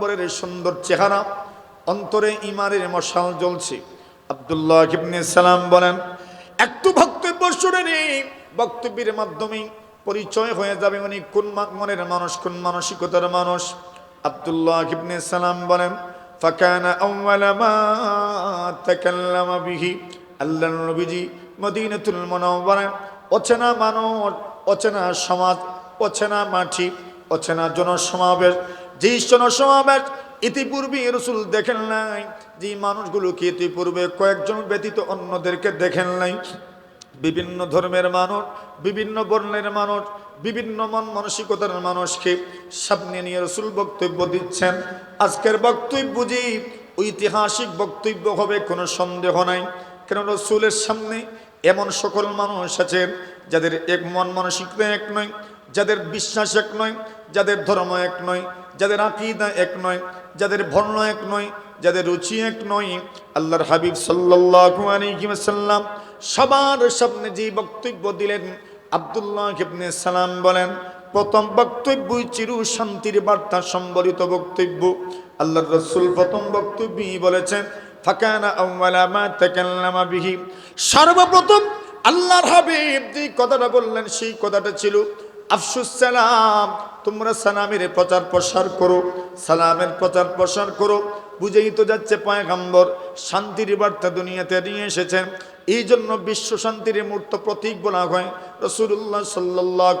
পয়গম্বরের সুন্দর চেহারা অন্তরে ইমারের মশাল জ্বলছে। আবদুল্লাহ সালাম বলেন, একটু বক্তব্য শুনে নেই বক্তব্যের মাধ্যমে পরিচয় হয়ে যাবে উনি কোন মনের মানুষ, কোন মানসিকতার মানুষ। আবদুল্লাহ সালাম বলেন অচেনা মানুষ, অচেনা সমাজ, অচেনা মাটি, অচেনা জনসমাবেশ যেই জনসমাবেশ ইতিপূর্বে রসুল দেখেন নাই। যে মানুষগুলোকে ইতিপূর্বে কয়েকজন ব্যতীত অন্যদেরকে দেখেন নাই। বিভিন্ন ধর্মের মানুষ, বিভিন্ন বর্ণের মানুষ, বিভিন্ন মন মানসিকতার মানুষকে সামনে নিয়ে রসুল বক্তব্য দিচ্ছেন। আজকের বক্তব্য যে ঐতিহাসিক বক্তব্য হবে কোনো সন্দেহ নাই। কেন রসুলের সামনে এমন সকল মানুষ আছেন যাদের এক মন মানসিকতা এক নয়, যাদের বিশ্বাস এক নয়, যাদের ধর্ম এক নয় যাদের আকিদা এক নয়, যাদের বর্ণ এক নয়, যাদের রুচি এক নয়, আল্লাহর হাবিব সাল্লাল্লাহু সবার সামনে যে বক্তব্য দিলেন, আব্দুল্লাহ সালাম বলেন, প্রথম বক্তব্যই চিরু শান্তির বার্তা সম্বলিত বক্তব্য। আল্লাহর রসুল প্রথম বক্তব্যই বলেছেন সর্বপ্রথম আল্লাহর হাবিব যে কথাটা বললেন, সেই কথাটা ছিল আফসুস সালাম, তোমরা সালামের প্রচার প্রসার করো, সালামের প্রচার প্রসার করো। বুঝেই তো যাচ্ছে পয়গাম্বর, শান্তির বার্তা দুনিয়াতে নিয়ে এসেছেন এই জন্য বিশ্ব শান্তির মূর্ত প্রতীক বলা হয়। রসুল্লাহ সাল্লাহ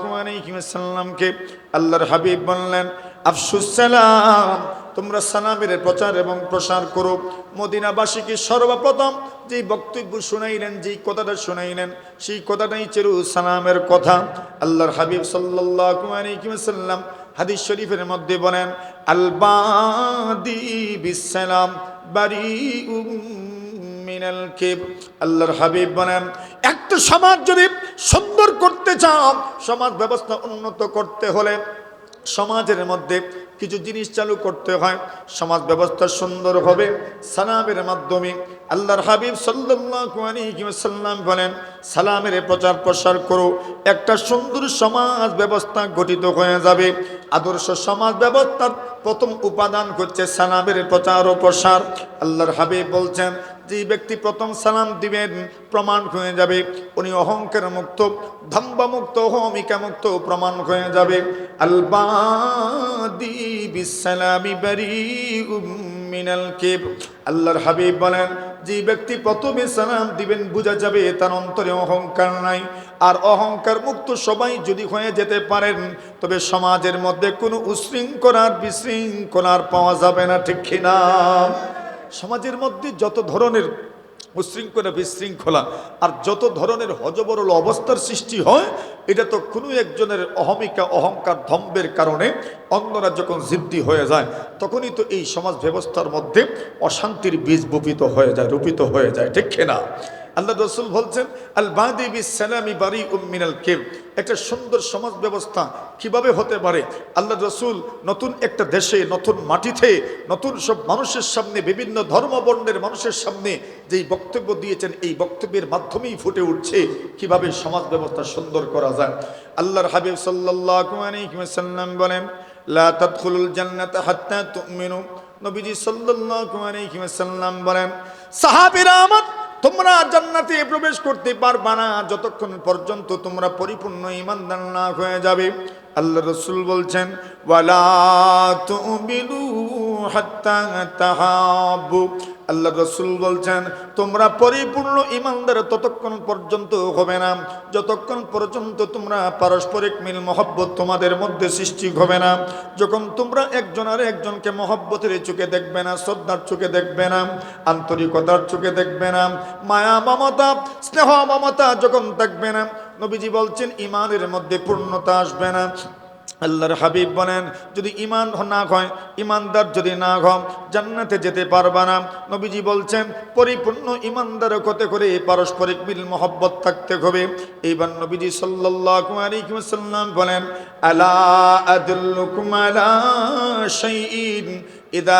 সাল্লামকে আল্লাহর হাবিব বললেন, আফসুস সালাম তোমরা সালামের প্রচার এবং প্রসার করো। মদিনাবাসীকে সর্বপ্রথম যে বক্তব্য শুনাইলেন, যেই কথাটা শুনাইলেন, সেই কথাটাই চেরু সালামের কথা। আল্লাহর হাবিব সাল্লাম হাদিস শরীফের মধ্যে বলেন, আলবাদি বাড়ি আল্লাহর হাবিব বলেন সমাজ যদি করতে চাও, সমাজ ব্যবস্থা উন্নত করতে হলে সমাজের মধ্যে কিছু জিনিস চালু করতে হয়। সমাজ ব্যবস্থা সুন্দর হবে। সালামের মাধ্যমে আল্লাহর হাবিব সাল্লাম বলেন, সালামের প্রচার প্রসার করো। একটা সুন্দর সমাজ ব্যবস্থা গঠিত হয়ে যাবে। আদর্শ সমাজ ব্যবস্থার প্রথম উপাদান হচ্ছে সালামের প্রচার ও প্রসার। আল্লাহর হাবিব বলছেন যে ব্যক্তি প্রথম সালাম দিবেন, প্রমাণ হয়ে যাবে। উনি অহংকার মুক্ত, ধম্বা মুক্ত, অহমিকা মুক্ত, প্রমাণ হয়ে যাবে। মিনাল কেব আল্লাহর হাবিব বলেন, যে ব্যক্তি প্রথমে সালাম দিবেন, বোঝা যাবে তার অন্তরে অহংকার নাই। আর অহংকার মুক্ত সবাই যদি হয়ে যেতে পারেন, তবে সমাজের মধ্যে কোনো উশৃঙ্খলার বিশৃঙ্খলার পাওয়া যাবে না, ঠিক কিনা? সমাজের মধ্যে যত ধরনের উশৃঙ্খলা বিশৃঙ্খলা আর যত ধরনের হজবরল অবস্থার সৃষ্টি হয়, এটা তো কোনো একজনের অহমিকা, অহংকার ধম্বের কারণে অন্যরা যখন জিদ্দি হয়ে যায়, তখনই তো এই সমাজ ব্যবস্থার মধ্যে অশান্তির বীজ বপিত হয়ে যায়, রূপিত হয়ে যায়, ঠিক না আল্লাহ রসুল বলছেন আল বাদি সালামি বারি উম্মিনাল কেব একটা সুন্দর সমাজ ব্যবস্থা কীভাবে হতে পারে? আল্লাহ রসুল নতুন একটা দেশে, নতুন মাটিতে, নতুন সব মানুষের সামনে, বিভিন্ন ধর্ম বর্ণের মানুষের সামনে যেই বক্তব্য দিয়েছেন, এই বক্তব্যের মাধ্যমেই ফুটে উঠছে কীভাবে সমাজ ব্যবস্থা সুন্দর করা যায়। আল্লাহর হাবিব ওয়াসাল্লাম বলেন নবীজি সাল্লাল্লাহু বলেন, সাহাবীরা আমার তোমরা জান্নাতে প্রবেশ করতে পারবা না। যতক্ষণ পর্যন্ত তোমরা পরিপূর্ণ ইমানদার না হয়ে যাবে, আল্লাহ রসুল বলছেন, ওয়ালা তুমিনু আল্লাহ রসুল বলছেন, তোমরা পরিপূর্ণ ইমানদার ততক্ষণ পর্যন্ত হবে না। যতক্ষণ পর্যন্ত তোমরা পারস্পরিক মিল, মহব্বত তোমাদের মধ্যে সৃষ্টি হবে না। যখন তোমরা একজন আর একজনকে মহব্বতের চোখে দেখবে না, শ্রদ্ধার চোখে দেখবে না, আন্তরিকতার চোখে দেখবে না, মায়া, মমতা, স্নেহ, মমতা যখন থাকবে না, নবীজি বলছেন ইমানের মধ্যে পূর্ণতা আসবে না। আল্লাহর হাবিব বলেন, যদি ইমান না হয় ইমানদার যদি না হয়, জান্নাতে যেতে পারবা না। নবীজি বলছেন, পরিপূর্ণ ইমানদার কতে করে পারস্পরিক মিল, মহব্বত থাকতে হবে। এইবার নবীজি সাল্লাল্লাহু বলেন, আলা আদুল্লুকুম আলা ইদা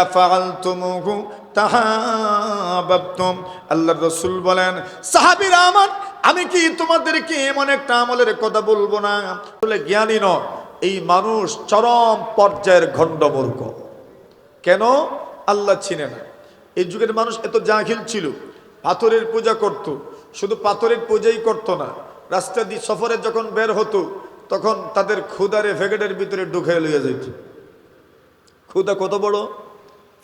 আল্লাহর রাসূল বলেন, সাহাবীরা আমার, আমি কি তোমাদেরকে এমন একটা আমলের কথা বলব না? বলে জ্ঞানী নয়। এই মানুষ চরম পর্যায়ের ঘণ্ডমূর্খ। কেন? আল্লাহ চিনে না। এই যুগের মানুষ এত জাহিল ছিল, পাথরের পূজা করত। শুধু পাথরের পূজাই করত না, রাস্তা দিয়ে সফরে যখন বের হতো, তখন তাদের ক্ষুদারে ভেগেটের ভিতরে ঢুকে লইয়া যেত ক্ষুদা কত বড়?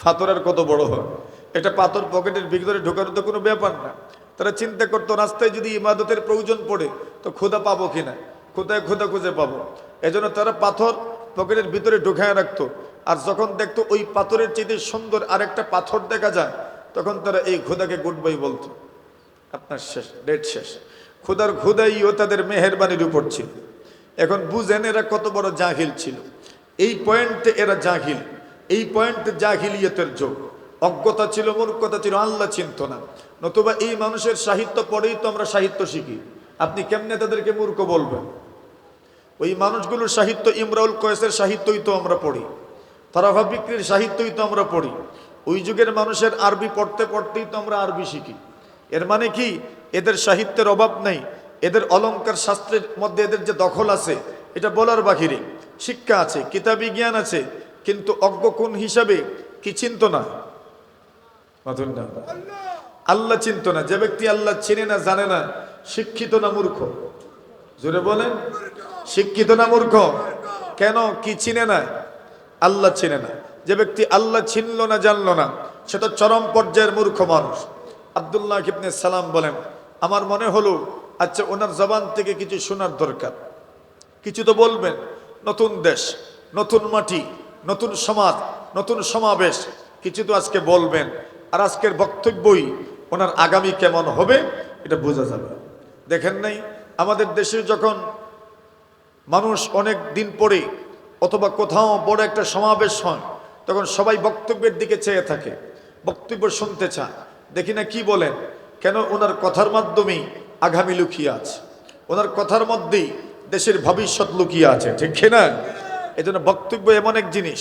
আর কত বড় হয়? এটা পাথর পকেটের ভিতরে ঢোকানো তো কোনো ব্যাপার না। তারা চিন্তা করতো, রাস্তায় যদি ইমাদতের প্রয়োজন পড়ে, তো ক্ষুদা পাবো কিনা? ক্ষুদায় ক্ষুদা খুঁজে পাবো? এজন্য তারা পাথর পকেটের ভিতরে ঢুকায় রাখতো। আর যখন দেখতো ওই পাথরের চেয়ে সুন্দর আরেকটা পাথর দেখা যায়, তখন তারা এই ক্ষুদাকে গুড বাই বলতো। আপনার শেষ, ডেট শেষ। ক্ষুদার ক্ষুদাইও তাদের মেহেরবানির উপর ছিল। এখন বুঝেন এরা কত বড় জাহিল ছিল। এই পয়েন্টে এরা জাহিল। এই পয়েন্টে জাহিলিয়তের যোগ। অজ্ঞতা ছিল, মূর্খতা ছিল, আল্লাহ চিন্ত না। নতুবা এই মানুষের সাহিত্য পড়েই তো আমরা সাহিত্য শিখি। আপনি কেমনে তাদেরকে মূর্খ বলবেন? ওই মানুষগুলোর সাহিত্য ইমরাউল কয়েসের সাহিত্যই তো আমরা পড়ি। তারাফা বিক্রির সাহিত্যই তো আমরা পড়ি। ওই যুগের মানুষের আরবি পড়তে পড়তেই তো আমরা আরবি শিখি। এর মানে কি? এদের সাহিত্যের অভাব নেই। এদের অলঙ্কার শাস্ত্রের মধ্যে এদের যে দখল আছে এটা বলার বাহিরে। শিক্ষা আছে কিতাবি জ্ঞান আছে কিন্তু অজ্ঞ কোন হিসাবে কি চিন্ত না। আল্লাহ চিন্ত না। যে ব্যক্তি আল্লাহ চিনে না জানে না শিক্ষিত না মূর্খ। জোরে বলেন। শিক্ষিত না মূর্খ? কেন? কি চিনে না? আল্লাহ চিনে না। যে ব্যক্তি আল্লাহ চিনল না, জানলো না সেটা চরম পর্যায়ের মূর্খ মানুষ। আবদুল্লাহ ইবনে সালাম বলেন, আমার মনে হলো আচ্ছা ওনার জবান থেকে কিছু শোনার দরকার। কিছু তো বলবেন, নতুন দেশ, নতুন মাটি, নতুন সমাজ, নতুন সমাবেশ, কিছু তো আজকে বলবেন। আর আজকের বক্তব্যই ওনার আগামী কেমন হবে, এটা বোঝা যাবে দেখেন নাই, আমাদের দেশে যখন মানুষ অনেক দিন পরে অথবা কোথাও বড় একটা সমাবেশ হয় তখন সবাই বক্তব্যের দিকে চেয়ে থাকে, বক্তব্য শুনতে চান। দেখি না কি বলেন, কেন ওনার কথার মাধ্যমেই আগামী লুকিয়ে আছে? ওনার কথার মধ্যেই দেশের ভবিষ্যৎ লুকিয়ে আছে, ঠিক না? এই জন্য বক্তব্য এমন এক জিনিস,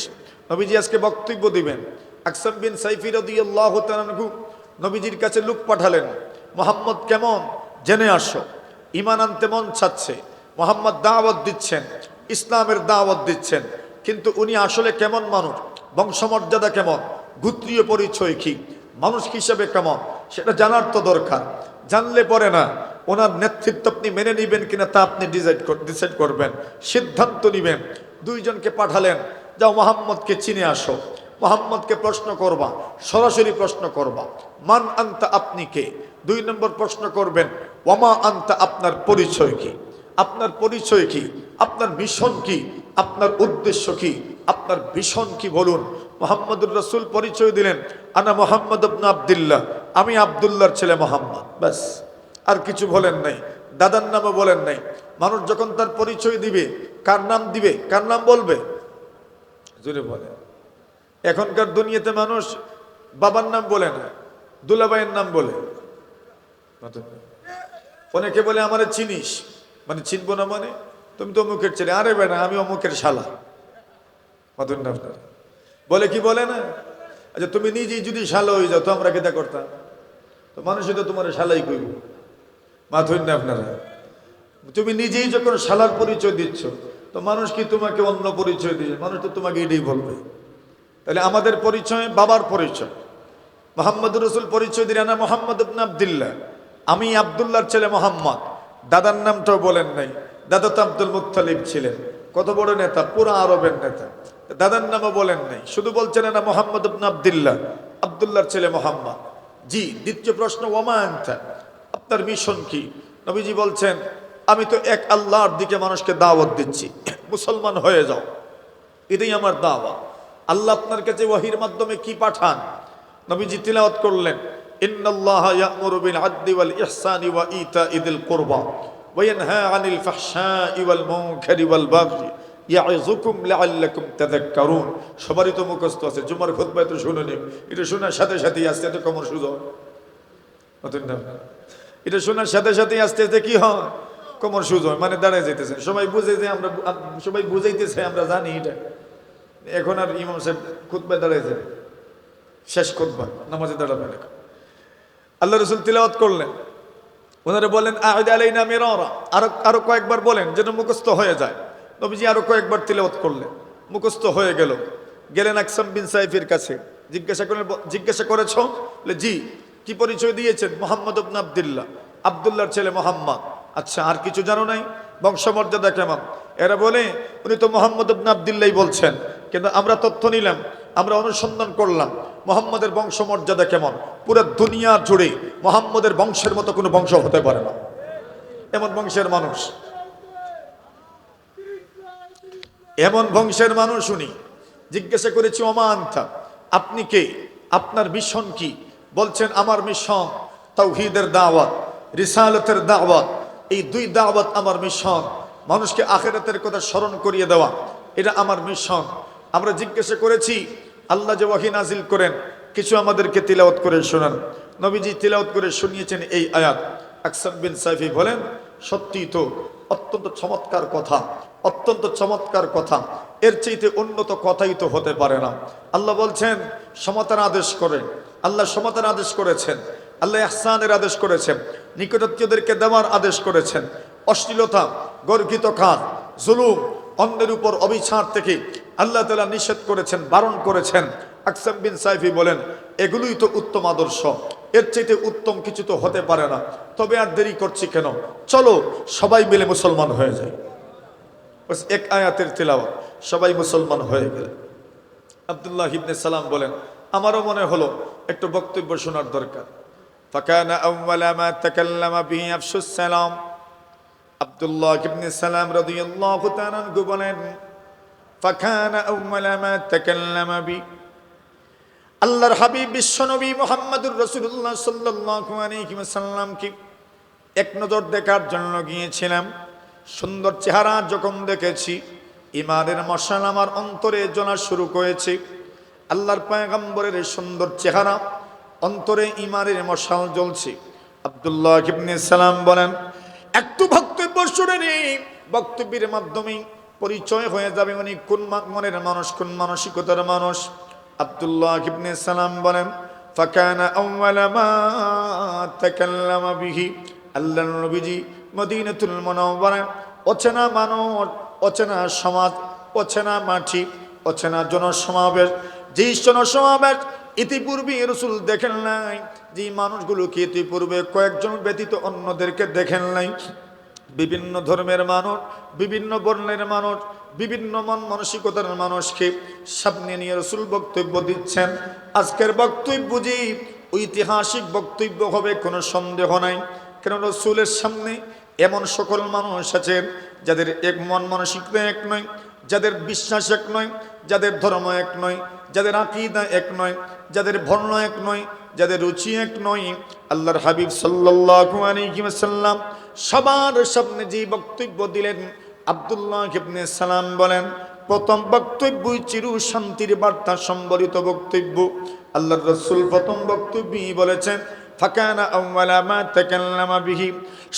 নবীজি আজকে বক্তব্য দিবেন। আকসাম বিন সাইফি রদিয়াল্লাহ তাআলাহু নবীজির কাছে লুক পাঠালেন, মোহাম্মদ কেমন? জেনে আসো। ইমান আনতে মন চাচ্ছে মোহাম্মদ দাওয়াত দিচ্ছেন, ইসলামের দাওয়াত দিচ্ছেন, কিন্তু উনি আসলে কেমন মানুষ? বংশমর্যাদা কেমন? গোত্রীয় পরিচয় কি? মানুষ হিসেবে কেমন? সেটা জানার তো দরকার। জানলে পরে না, ওনার নেতৃত্ব আপনি মেনে নিবেন কিনা তা আপনি ডিসাইড ডিসাইড করবেন, সিদ্ধান্ত নেবেন। দুইজনকে পাঠালেন, যাও মোহাম্মদকে চিনে আসো। মোহাম্মদকে প্রশ্ন করবা, সরাসরি প্রশ্ন করবা, মান আনতা আপনি কে? দুই নম্বর প্রশ্ন করবেন ওমা আনতা আপনার পরিচয় কি? আপনার পরিচয় কি? আপনার মিশন কি? আপনার উদ্দেশ্য কি? আপনার ভীষণ কি বলুন? মোহাম্মদুর রসুল পরিচয় দিলেন, আনা মোহাম্মদ আবনা আবদুল্লাহ, আমি আবদুল্লাহর ছেলে মোহাম্মদ। ব্যাস, আর কিছু বলেন নাই, দাদার নামও বলেন নাই। মানুষ যখন তার পরিচয় দিবে, কার নাম দিবে, কার নাম বলবে? জুড়ে বলে এখনকার দুনিয়াতে মানুষ বাবার নাম বলে না দুলাবাইয়ের নাম বলে। অনেকে বলে, আমার চিনিস। মানে চিনবো না মানে? তুমি তো অমুকের ছেলে। আরে বেনা আমি অমুকের শালা। আপনার। বলে কি বলে না? আচ্ছা তুমি নিজেই যদি শালা হয়ে যাও, তো আমরা কেটা করতাম। তো মানুষই তো তোমার শালাই কইব। না আপনারা। তুমি নিজেই যখন শালার পরিচয় দিচ্ছ, তো মানুষ কি তোমাকে অন্য পরিচয় দিচ্ছে মানুষ তো তোমাকে এটাই বলবে। তাহলে আমাদের পরিচয়, বাবার পরিচয়। মোহাম্মদ রসুল পরিচয় দিলেন মোহাম্মদ আবদুল্লাহ। আমি আবদুল্লাহর ছেলে মোহাম্মদ। দাদার নামটাও বলেন নাই। দাদা তো আব্দুল মুত্তালিব ছিলেন। কত বড় নেতা, পুরো আরবের নেতা। দাদার নামও বলেন নাই। শুধু বলছেন না মোহাম্মদ আবদুল্লাহ। আবদুল্লাহর ছেলে মোহাম্মদ। জি, দ্বিতীয় প্রশ্ন ওমায়ন্তা আপনার মিশন কি? নবীজি বলছেন, আমি তো এক আল্লাহর দিকে মানুষকে দাওয়াত দিচ্ছি। মুসলমান হয়ে যাও। এটাই আমার দাওয়া। আল্লাহ আপনার কাছে ওয়াহির মাধ্যমে কি পাঠান? নবীজি তিলাওয়াত করলেন। ওয়াল ইহসানি ওয়া ইতাইদিল কুরবা ওয়া ইয়ানহা আনিল ফাহশাই ওয়াল মুনকারি ওয়াল বাগই ইয়াইযুকুম লাআল্লাকুম তাযাক্কারুন সবারই তো মুখস্থ আছে। জুমার খুতবায় তো শুনুনি। এটা শোনার সাথে সাথেই আসতে এত কমর না। এটা শোনার সাথে সাথেই আস্তে আস্তে কি হয়? কোমর সুযোগ মানে দাঁড়ায় যেতেছে সবাই বুঝে যে আমরা সবাই বুঝাইতেছে, আমরা জানি এটা। এখন আর ইমাম সাহেব খুতবায় যাবে। শেষ খুতবা, নামাজে দাঁড়াবে না। আল্লাহ রসুল তিলাওয়াত করলেন। ওনারা বলেন আহদ আলাইনা মেরা আরও আরও কয়েকবার বলেন যেন মুখস্থ হয়ে যায়। নবীজি আরও কয়েকবার তিলাওয়াত করলেন। মুখস্থ হয়ে গেল। গেলেন আকসাম বিন সাইফের কাছে। জিজ্ঞাসা করলেন জিজ্ঞাসা করেছ? বলে, জি। কি পরিচয় দিয়েছেন? মোহাম্মদ আবন আবদুল্লাহ। আবদুল্লাহর ছেলে মোহাম্মদ। আচ্ছা আর কিছু জানো নাই? বংশমর্যাদা কেমন? এরা বলে উনি তো মোহাম্মদ আবন বলছেন। কিন্তু আমরা তথ্য নিলাম। আমরা অনুসন্ধান করলাম, মোহাম্মদের বংশমর্যাদা কেমন? পুরো দুনিয়া জুড়ে মোহাম্মদের বংশের মতো কোনো বংশ হতে পারে না। এমন বংশের মানুষ। এমন বংশের মানুষ উনি। জিজ্ঞাসা করেছি অমান্তা আপনি কে? আপনার মিশন কি? বলছেন, আমার মিশন তৌহিদের দাওয়াত, রিসালতের দাওয়াত। এই দুই দাওয়াত আমার মিশন। মানুষকে আখেরাতের কথা স্মরণ করিয়ে দেওয়া, এটা আমার মিশন। আমরা জিজ্ঞাসা করেছি, আল্লাহ যে ওয়াহি নাজিল করেন, কিছু আমাদেরকে তিলাওয়াত করে শোনান। নবীজি তিলাওয়াত করে শুনিয়েছেন এই আয়াত। আকসাম বিন সাইফি বলেন, সত্যি তো অত্যন্ত চমৎকার কথা, অত্যন্ত চমৎকার কথা। এর চাইতে উন্নত কথাই তো হতে পারে না। আল্লাহ বলছেন সমতার আদেশ করেন। আল্লাহ সমতার আদেশ করেছেন। আল্লাহ ইহসানের আদেশ করেছেন। নিকটাত্মীয়দেরকে দেওয়ার আদেশ করেছেন। অশ্লীলতা গর্বিত কাজ, জুলুম, অন্যের উপর অবিচার থেকে আল্লাহ তালা নিষেধ করেছেন বারণ করেছেন আকসাম বিন সাইফি বলেন এগুলোই তো উত্তম আদর্শ এর চাইতে উত্তম কিছু তো হতে পারে না তবে আর দেরি করছি কেন চলো সবাই মিলে মুসলমান হয়ে যায় বাস এক আয়াতের তেলাওয়াত সবাই মুসলমান হয়ে গেল আব্দুল্লাহ ইবনে সালাম বলেন আমারও মনে হলো একটু বক্তব্য শোনার দরকার فكان أول ما تكلم به أفش السلام আব্দুল্লাহ ইবনে সালাম রাদিয়াল্লাহু তাআলা আনহু বলেন فكان ফাখান আউমালামা তাকাল্লামা বি। আল্লাহর হাবিব বিশ্বনবী মোহাম্মদুর রসুল্লাহ সাল্লাহ আলহিমসাল্লামকে এক নজর দেখার জন্য গিয়েছিলাম। সুন্দর চেহারা যখন দেখেছি ইমানের মশাল আমার অন্তরে জনা শুরু করেছে। আল্লাহর পায়গাম্বরের সুন্দর চেহারা অন্তরে ইমানের মশাল জ্বলছে। আবদুল্লাহ ইবনে সালাম বলেন, একটু বক্তব্য শুনে নেই বক্তব্যের মাধ্যমে পরিচয় হয়ে যাবে উনি কোন মনের মানুষ, কোন মানসিকতার মানুষ? আব্দুল্লাহ ইবনে সালাম বলেন অচেনা মানুষ, অচেনা সমাজ, অচেনা মাটি, অচেনা জনসমাবেশ। জনসমাবেশ ইতিপূর্বে দেখেন নাই যে মানুষগুলোকে ইতিপূর্বে কয়েকজন ব্যতীত অন্যদেরকে দেখেন নাই বিভিন্ন ধর্মের মানুষ, বিভিন্ন বর্ণের মানুষ, বিভিন্ন মন মানসিকতার মানুষকে সামনে নিয়ে রসুল বক্তব্য দিচ্ছেন। আজকের বক্তব্য যে ঐতিহাসিক বক্তব্য হবে কোনো সন্দেহ নাই, কেন রসুলের সামনে এমন সকল মানুষ আছেন যাদের এক মন মানসিকতা এক নয়, যাদের বিশ্বাস এক নয়, যাদের ধর্ম এক নয়, যাদের আকিদা এক নয়, যাদের বর্ণ এক নয়, যাদের রুচি এক নয়। আল্লাহর হাবিব সাল্লাল্লাহু আলাইহি ওয়াসাল্লাম সবার সামনে যে বক্তব্য দিলেন আব্দুল্লাহ ইবনে সালাম বলেন, প্রথম বক্তব্যই চিরু শান্তির বার্তা সম্বলিত বক্তব্য। আল্লাহর রসুল প্রথম বক্তব্যই বলেছেন, ফাকানা আউওয়ালা মা তাকাল্লামা বিহি।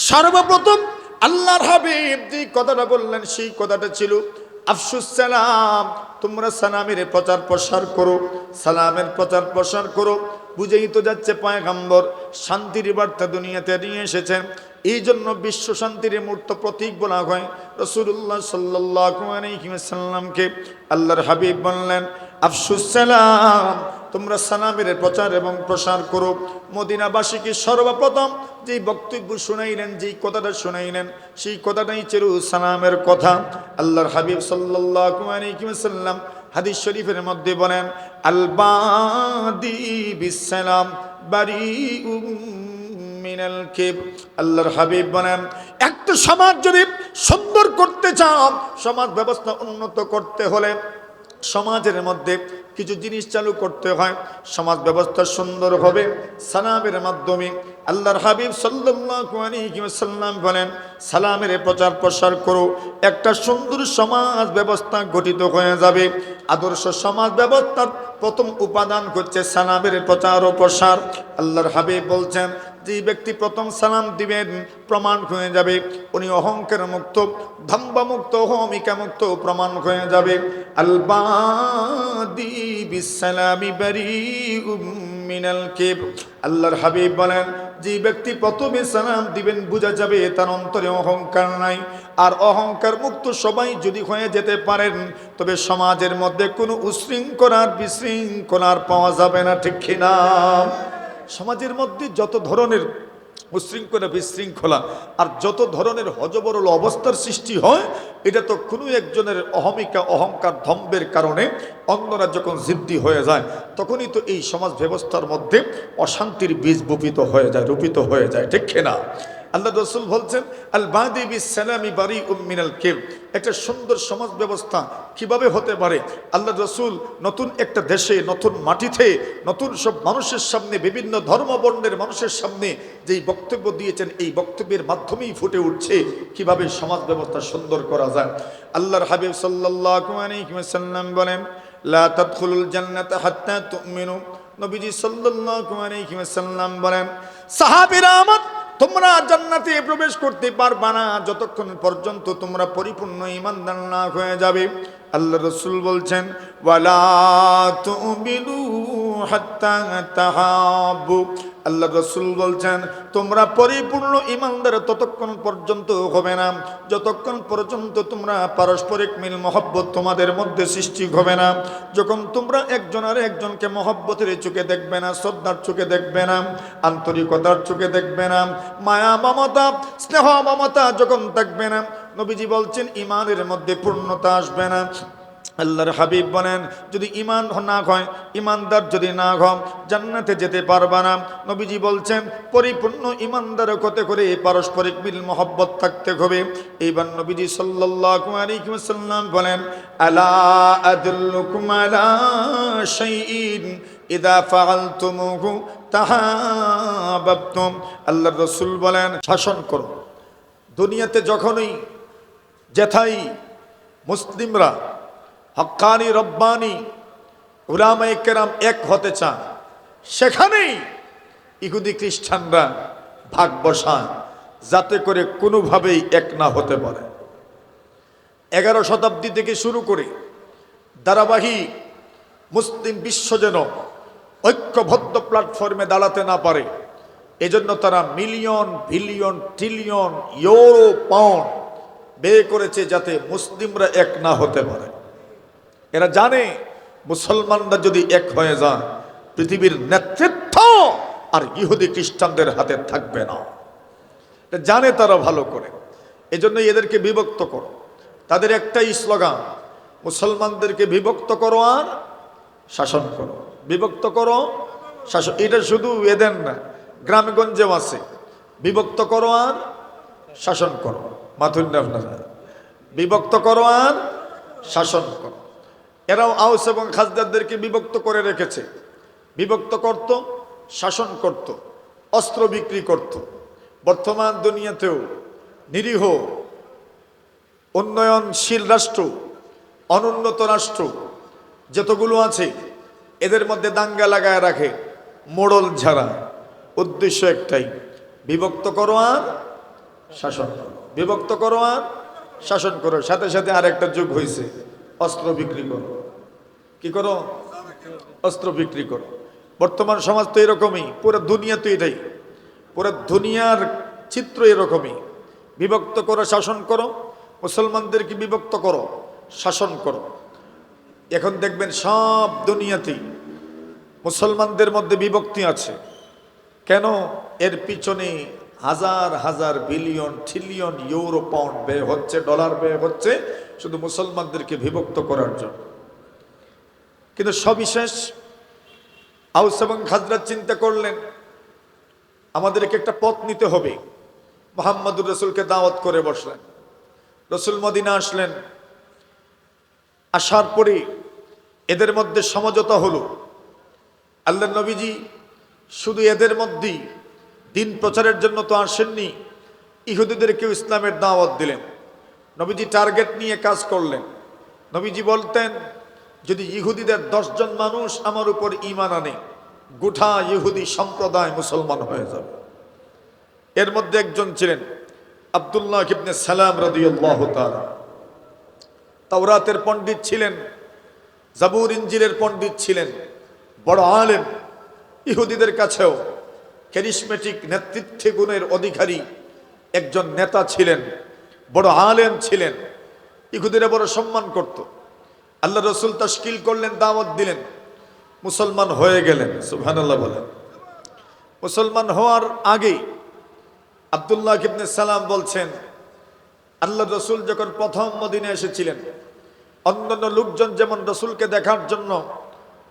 সর্বপ্রথম আল্লাহর হাবিব যে কথাটা বললেন, সেই কথাটা ছিল, আফসুস সালাম, তোমরা সালামের প্রচার প্রসার করো, সালামের প্রচার প্রসার করো। বুঝেই তো যাচ্ছে, পয়গাম্বর শান্তির বার্তা দুনিয়াতে নিয়ে এসেছেন। এই জন্য বিশ্ব শান্তির মূর্ত প্রতীক বলা হয়। রসুল্লাহ সাল্লাসাল্লামকে আল্লাহর হাবিব বললেন, আফসুস সালাম, তোমরা সালামের প্রচার এবং প্রসার করো। মদিনাবাসীকে সর্বপ্রথম যে বক্তব্য শুনাইলেন, যেই কথাটা শুনাইলেন, সেই কথাটাই চেরু সালামের কথা। আল্লাহর হাবিব সাল্লাম হাদিস শরীফের মধ্যে বলেন আলবাদি বিসালাম বাড়ি আল্লাহর হাবিব বলেন, একটা সমাজ যদি সুন্দর করতে চাও, সমাজ ব্যবস্থা উন্নত করতে হলে সমাজের মধ্যে কিছু জিনিস চালু করতে হয়। সমাজ ব্যবস্থা সুন্দর হবে। সালামের মাধ্যমে আল্লাহর হাবিব আলাইহি বলেন, সালামের প্রচার প্রসার করো। একটা সুন্দর সমাজ ব্যবস্থা গঠিত হয়ে যাবে। আদর্শ সমাজ ব্যবস্থার প্রথম উপাদান হচ্ছে সালামের প্রচার ও প্রসার। আল্লাহর হাবিব বলছেন যে ব্যক্তি প্রথম সালাম দিবেন, প্রমাণ হয়ে যাবে। উনি অহংকার মুক্ত, ধম্বা মুক্ত, অহমিকা মুক্ত, প্রমাণ হয়ে যাবে। মিনাল কেব আল্লাহর হাবিব বলেন, যে ব্যক্তি প্রথমে সালাম দিবেন, বোঝা যাবে তার অন্তরে অহংকার নাই। আর অহংকার মুক্ত সবাই যদি হয়ে যেতে পারেন, তবে সমাজের মধ্যে কোনো উশৃঙ্খলার বিশৃঙ্খলার পাওয়া যাবে না, ঠিক কিনা? সমাজের মধ্যে যত ধরনের উশৃঙ্খলা বিশৃঙ্খলা আর যত ধরনের হজবরল অবস্থার সৃষ্টি হয়, এটা তো কোনো একজনের অহমিকা, অহংকার ধম্বের কারণে অন্যরা যখন জিদ্দি হয়ে যায়, তখনই তো এই সমাজ ব্যবস্থার মধ্যে অশান্তির বীজ বপিত হয়ে যায়, রূপিত হয়ে যায়, ঠিক না আল্লাহ রসুল বলছেন আল বাদি সালামি বারি উম্মিনাল কেম একটা সুন্দর সমাজ ব্যবস্থা কীভাবে হতে পারে? আল্লাহ রসুল নতুন একটা দেশে, নতুন মাটিতে, নতুন সব মানুষের সামনে, বিভিন্ন ধর্মবর্ণের মানুষের সামনে যেই বক্তব্য দিয়েছেন, এই বক্তব্যের মাধ্যমেই ফুটে উঠছে কীভাবে সমাজ ব্যবস্থা সুন্দর করা যায়। আল্লাহর হাবিব ওয়াসাল্লাম বলেন জান্নাতা নবীজি সাল্লাল্লাহু আলাইহি ওয়াসাল্লাম বলেন, সাহাবীরা আমার তোমরা জান্নাতে প্রবেশ করতে পারবা না। যতক্ষণ পর্যন্ত তোমরা পরিপূর্ণ ইমানদার না হয়ে যাবে, আল্লাহ রসুল বলছেন, ওয়ালা তুমিনু আল্লাহ রসুল বলছেন, তোমরা পরিপূর্ণ ইমানদার ততক্ষণ পর্যন্ত হবে না। যতক্ষণ পর্যন্ত তোমরা পারস্পরিক মিল, মহব্বত তোমাদের মধ্যে সৃষ্টি হবে না। যখন তোমরা একজন আর একজনকে মহব্বতের চোখে দেখবে না, শ্রদ্ধার চোখে দেখবে না, আন্তরিকতার চোখে দেখবে না, মায়া, মমতা, স্নেহ, মমতা যখন থাকবে না, নবীজি বলছেন ইমানের মধ্যে পূর্ণতা আসবে না। আল্লাহর হাবিব বলেন, যদি ইমান না হয় ইমানদার যদি না হয়, জান্নাতে যেতে পারবা না। নবীজি বলছেন, পরিপূর্ণ ইমানদার কতে করে পারস্পরিক মিল, মহব্বত থাকতে হবে। এইবার নবীজি ওয়াসাল্লাম বলেন, আলা আদুল্লুকুম আলা ইদা আল্লাহর রাসূল বলেন, শাসন করো। দুনিয়াতে যখনই যেথাই মুসলিমরা হক্কানি রব্বানি কেরাম এক হতে চান। সেখানেই ইহুদি খ্রিস্টানরা ভাগ বসান, যাতে করে কোনোভাবেই এক না হতে পারে। এগারো শতাব্দী থেকে শুরু করে ধারাবাহিক মুসলিম বিশ্ব যেন ঐক্যবদ্ধ প্ল্যাটফর্মে দাঁড়াতে না পারে, এজন্য তারা million, billion, trillion, euro, pound ব্যয় করেছে যাতে মুসলিমরা এক না হতে পারে। এরা জানে মুসলমানরা যদি এক হয়ে যান পৃথিবীর নেতৃত্ব আর ইহুদি খ্রিস্টানদের হাতে থাকবে না। এটা জানে তারা ভালো করে। এজন্য এদেরকে বিভক্ত করো। তাদের একটাই স্লোগান, মুসলমানদেরকে বিভক্ত করো আর শাসন করো। বিভক্ত করো, শাসন, এটা শুধু এদের না, গ্রামগঞ্জেও আছে। বিভক্ত করো আর শাসন করো। মাথুর বিভক্ত করো আর শাসন করো। এরাও আউস এবং খাজদারদেরকে বিভক্ত করে রেখেছে। বিভক্ত করত, শাসন করত, অস্ত্র বিক্রি করত। বর্তমান দুনিয়াতেও নিরীহ, উন্নয়নশীল রাষ্ট্র, অনুন্নত রাষ্ট্র যতগুলো আছে, এদের মধ্যে দাঙ্গা লাগায় রাখে, মোড়ল ঝাড়া। উদ্দেশ্য একটাই, বিভক্ত করো আর শাসন করো। বিভক্ত করো আর শাসন করো। সাথে সাথে আর একটা যুগ হয়েছে অস্ত্র বিক্রি করো। কি করো? অস্ত্র বিক্রি করো। বর্তমান সমাজ তো এরকমই, পুরো দুনিয়া তো এটাই। পুরো দুনিয়ার চিত্র এরকমই। বিভক্ত করো, শাসন করো। মুসলমানদেরকে বিভক্ত করো, শাসন করো। এখন দেখবেন সব দুনিয়াতেই মুসলমানদের মধ্যে বিভক্তি আছে। কেন? এর পিছনে হাজার হাজার বিলিয়ন ট্রিলিয়ন ইউরো পাউন্ড ব্যয় হচ্ছে ডলার ব্যয় হচ্ছে শুধু মুসলমানদেরকে বিভক্ত করার জন্য। কিন্তু সবিশেষ আউস এবং খাজরাত চিন্তা করলেন, আমাদেরকে একটা পথ নিতে হবে। মোহাম্মদুর রসুলকে দাওয়াত করে বসলেন। রসুল মদিনা আসলেন। আসার পরে এদের মধ্যে সমঝোতা হলো। আল্লাহ নবীজি শুধু এদের মধ্যেই দিন প্রচারের জন্য তো আসেননি ইহুদিদেরকেও ইসলামের দাওয়াত দিলেন। নবীজি টার্গেট নিয়ে কাজ করলেন। নবীজি বলতেন যদি ইহুদিদের দশজন মানুষ আমার উপর ইমান আনে, গোটা ইহুদি সম্প্রদায় মুসলমান হয়ে যাবে। এর মধ্যে একজন ছিলেন আবদুল্লাহ ইবনে সালাম রাদিয়াল্লাহু তাআলা। তাওরাতের পণ্ডিত ছিলেন, জাবুর ইঞ্জিলের পণ্ডিত ছিলেন, বড় আলেম, ইহুদিদের কাছেও ক্যারিসমেটিক নেতৃত্বে গুণের অধিকারী একজন নেতা ছিলেন, বড় আলেম ছিলেন, ইহুদিরা বড় সম্মান করত। আল্লাহ রসুল তশকিল করলেন, দাওয়াত দিলেন, মুসলমান হয়ে গেলেন, সুবহানাল্লাহ বলেন। মুসলমান হওয়ার আগেই আবদুল্লাহ ইবনে সালাম বলছেন, আল্লাহ রসুল যখন প্রথম মদিনে এসেছিলেন, অন্যান্য লোকজন যেমন রসুলকে দেখার জন্য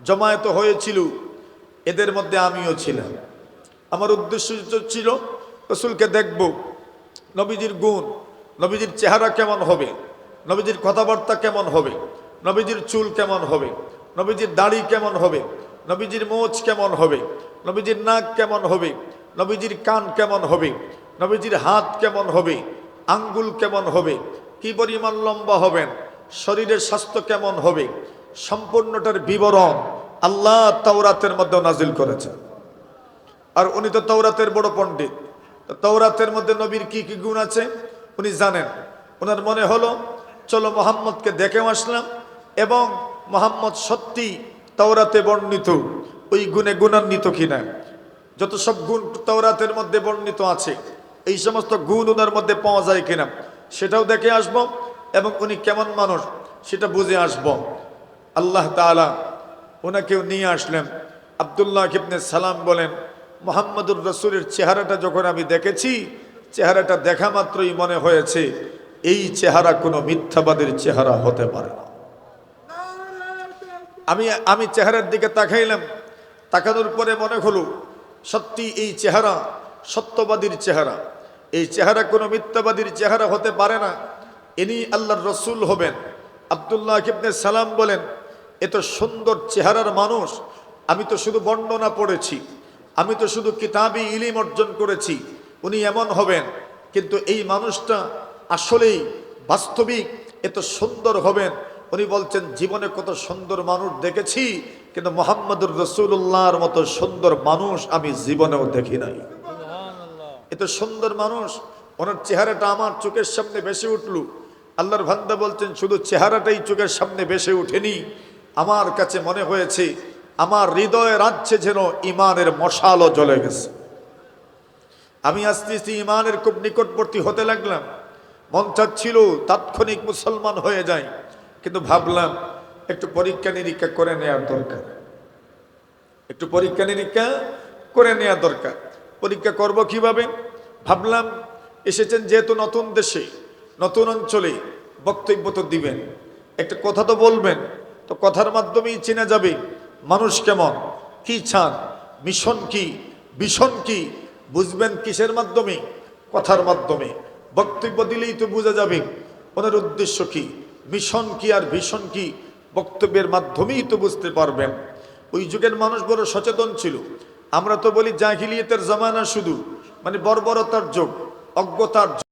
জমায়েত হয়েছিল, এদের মধ্যে আমিও ছিলাম। আমার উদ্দেশ্য ছিল, রসুলকে দেখব, নবীজির গুণ, নবীজির চেহারা কেমন হবে, নবীজির কথাবার্তা কেমন হবে নবীজির চুল কেমন হবে? নবীজির দাড়ি কেমন হবে? নবীজির মোচ কেমন হবে? নবীজির নাক কেমন হবে? নবীজির কান কেমন হবে? নবীজির হাত কেমন হবে? আঙ্গুল কেমন হবে? কি পরিমাণ লম্বা হবেন? শরীরের স্বাস্থ্য কেমন হবে? সম্পূর্ণটার বিবরণ আল্লাহ তাওরাতের মধ্যে নাজিল করেছেন। আর উনি তো তৌরাতের বড় পণ্ডিত। তৌরাতের মধ্যে নবীর কি কি গুণ আছে? উনি জানেন। ওনার মনে হলো, চলো মোহাম্মদকে দেখেও আসলাম এবং মোহাম্মদ সত্যি তৌরাতে বর্ণিত, ওই গুণে গুণান্বিত কিনা? যত সব গুণ তৌরাতের মধ্যে বর্ণিত আছে, এই সমস্ত গুণ ওনার মধ্যে পাওয়া যায় কিনা, সেটাও দেখে আসব এবং উনি কেমন মানুষ, সেটা বুঝে আসব। আল্লাহ তাআলা ওনাকেও নিয়ে আসলেন। আবদুল্লাহ কিবনে সালাম বলেন, মোহাম্মদুর রসুলের চেহারাটা যখন আমি দেখেছি, চেহারাটা দেখা মাত্রই মনে হয়েছে, এই চেহারা কোনো মিথ্যাবাদের চেহারা হতে পারে না। আমি আমি চেহারার দিকে তাকাইলাম। তাকানোর পরে মনে হলো, সত্যি এই চেহারা সত্যবাদীর চেহারা। এই চেহারা কোনো মিথ্যাবাদীর চেহারা হতে পারে না। ইনি আল্লাহর রসুল হবেন। আবদুল্লাহ ইবনে সালাম বলেন এত সুন্দর চেহারার মানুষ। আমি তো শুধু বর্ণনা পড়েছি। আমি তো শুধু কিতাবি ইলিম অর্জন করেছি। উনি এমন হবেন। কিন্তু এই মানুষটা আসলেই বাস্তবিক। এত সুন্দর হবেন। উনি বলছেন জীবনে কত সুন্দর মানুষ দেখেছি কিন্তু মোহাম্মদুর রসুল্লাহর মতো সুন্দর মানুষ আমি জীবনেও দেখি নাই। এত সুন্দর মানুষ ওনার চেহারাটা আমার চোখের সামনে বেশি উঠল। আল্লাহর ভান্দা বলছেন শুধু চেহারাটাই চোখের সামনে বেশি উঠেনি আমার কাছে মনে হয়েছে আমার হৃদয়ে রাজ্যে যেন ইমানের মশালও জ্বলে গেছে। আমি আস্তে আস্তে ইমানের খুব নিকটবর্তী হতে লাগলাম। মন চাচ্ছিল তাৎক্ষণিক মুসলমান হয়ে যায় কিন্তু ভাবলাম, একটু পরীক্ষা নিরীক্ষা করে নেওয়ার দরকার। একটু পরীক্ষা নিরীক্ষা করে নেওয়া দরকার। পরীক্ষা করব কীভাবে? ভাবলাম, এসেছেন যেহেতু নতুন দেশে, নতুন অঞ্চলে বক্তব্য তো দিবেন। একটা কথা তো বলবেন, তো কথার মাধ্যমেই চেনা যাবে মানুষ কেমন, কি চান, মিশন কি, ভীষণ কি, বুঝবেন কিসের মাধ্যমে? কথার মাধ্যমে। বক্তব্য দিলেই তো বোঝা যাবে, ওনার উদ্দেশ্য কি? মিশন কি আর ভীষণ কি বক্তব্যের মাধ্যমেই তো বুঝতে পারবেন ওই যুগের মানুষ বড় সচেতন ছিল আমরা তো বলি জাহিলিয়তের জামানা শুধু মানে বর্বরতার যুগ, অজ্ঞতার।